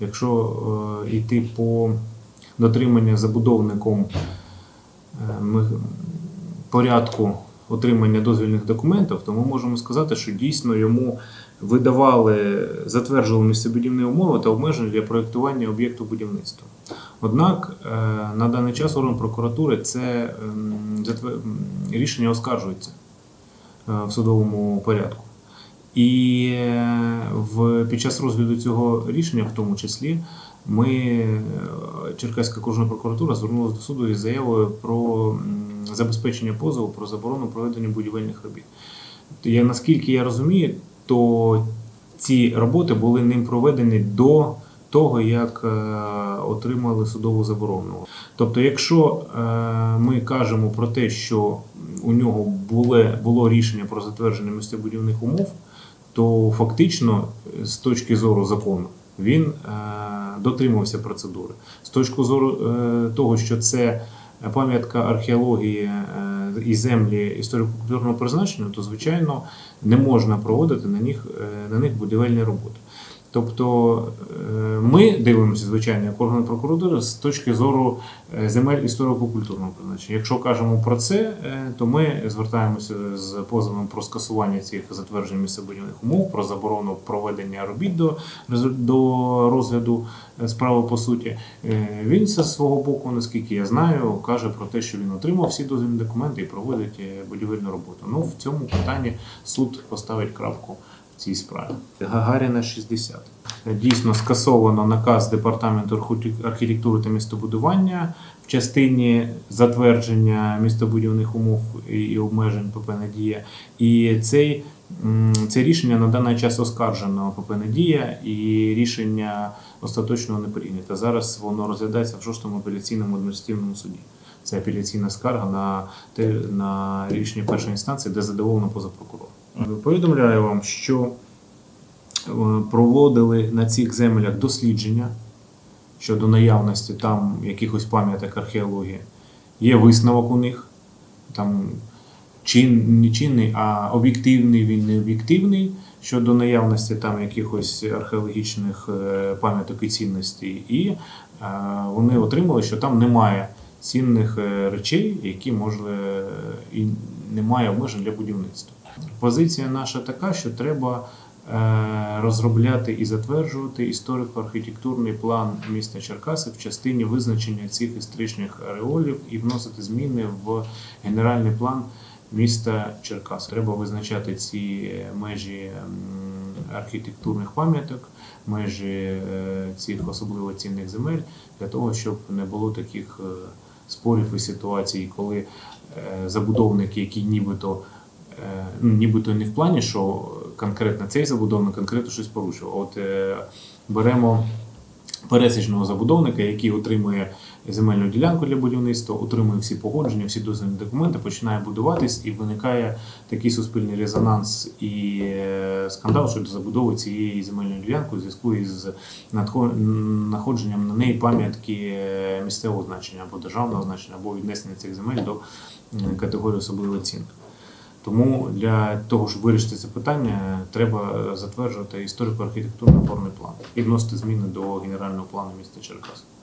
Якщо е, йти по дотриманню забудовником е, порядку отримання дозвільних документів, то ми можемо сказати, що дійсно йому видавали, затверджували місцебудівні умови та обмеження для проєктування об'єкту будівництва. Однак е, на даний час орган прокуратури це ем, рішення оскаржується в судовому порядку. І е, в, під час розгляду цього рішення, в тому числі, ми, е, Черкаська окружна прокуратура, звернулася до суду із заявою про забезпечення позову про заборону проведення будівельних робіт. Я, наскільки я розумію, то ці роботи були ним проведені до того, як е, отримали судову заборону. Тобто, якщо ми кажемо про те, що у нього було, було рішення про затвердження містобудівних умов, то фактично, е, з точки зору закону, він дотримався дотримувався процедури. З точки зору е, того, що це пам'ятка археології е, і землі історико-культурного призначення, то звичайно не можна проводити на них, е, на них будівельні роботи. Тобто е, ми дивимося, звичайно, як органи прокуратури з точки зору е, земель історико-культурного призначення. Якщо кажемо про це, е, то ми звертаємося з позовом про скасування цих затверджень місцебудівних умов, про заборону проведення робіт до, до розгляду е, справи по суті. Він зі свого боку, наскільки я знаю, каже про те, що він отримав всі дозвільні документи і проводить будівельну роботу. Ну в цьому питанні суд поставить крапку цій справі. Гагаріна 60. Дійсно скасовано наказ департаменту архітектури та містобудування в частині затвердження містобудівних умов і- обмежень ПП Надія. І цей, це рішення на даний час оскаржено ПП Надія, і рішення остаточного не прийнято. Зараз воно розглядається в шостому апеляційному адміністративному суді. Це апеляційна скарга на, на рішення першої інстанції, де задоволено поза прокурором. Повідомляю вам, що е, проводили на цих землях дослідження щодо наявності там якихось пам'яток археології. Є висновок у них. Там чин, не чинний, а об'єктивний, він не об'єктивний щодо наявності там якихось археологічних е, пам'яток і цінностей. І е, вони отримали, що там немає цінних е, речей, які можливо і немає обмежень для будівництва. Позиція наша така, що треба е, розробляти і затверджувати історико-архітектурний план міста Черкаси в частині визначення цих історичних ареолів і вносити зміни в генеральний план міста Черкас. Треба визначати ці межі архітектурних пам'яток, межі е, цих особливо цінних земель для того, щоб не було таких е, спорів і ситуацій, коли забудовник, забудовники, які нібито е, ну, нібито не в плані, що конкретно цей забудовник конкретно щось порушив. От е, беремо пересічного забудовника, який отримує земельну ділянку для будівництва, отримує всі погодження, всі дозвільні документи, починає будуватись і виникає такий суспільний резонанс і е, скандал щодо забудови цієї земельної ділянки у зв'язку із надхо- на неї пам'ятки е, місцевого значення або державного значення, або віднесення цих земель до категорії особливої оцінки. Тому для того, щоб вирішити це питання, треба затверджувати історико-архітектурно опорний план і вносити зміни до генерального плану міста Черкас.